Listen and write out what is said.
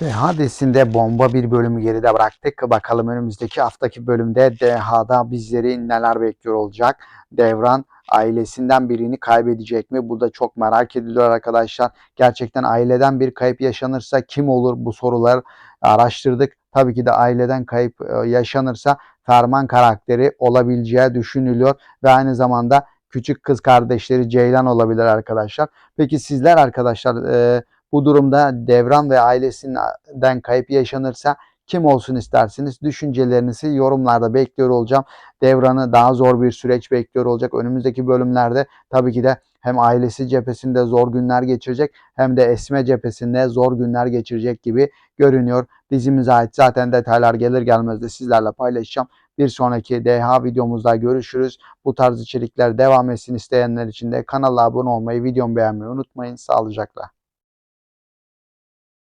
Dizisinde bomba bir bölümü geride bıraktık. Bakalım önümüzdeki haftaki bölümde Deha'da bizleri neler bekliyor olacak? Devran ailesinden birini kaybedecek mi? Bu da çok merak ediliyor arkadaşlar. Gerçekten aileden bir kayıp yaşanırsa kim olur bu sorular araştırdık. Tabii ki de aileden kayıp e, yaşanırsa Ferman karakteri olabileceği düşünülüyor ve aynı zamanda küçük kız kardeşleri Ceylan olabilir arkadaşlar. Peki sizler arkadaşlar e, bu durumda Devran ve ailesinden kayıp yaşanırsa kim olsun istersiniz? Düşüncelerinizi yorumlarda bekliyor olacağım. Devran'ı daha zor bir süreç bekliyor olacak. Önümüzdeki bölümlerde tabii ki de hem ailesi cephesinde zor günler geçirecek hem de Esme cephesinde zor günler geçirecek gibi görünüyor. Dizimize ait zaten detaylar gelir gelmez de sizlerle paylaşacağım. Bir sonraki DH videomuzda görüşürüz. Bu tarz içerikler devam etsin isteyenler için de kanala abone olmayı, videomu beğenmeyi unutmayın. Sağlıcakla.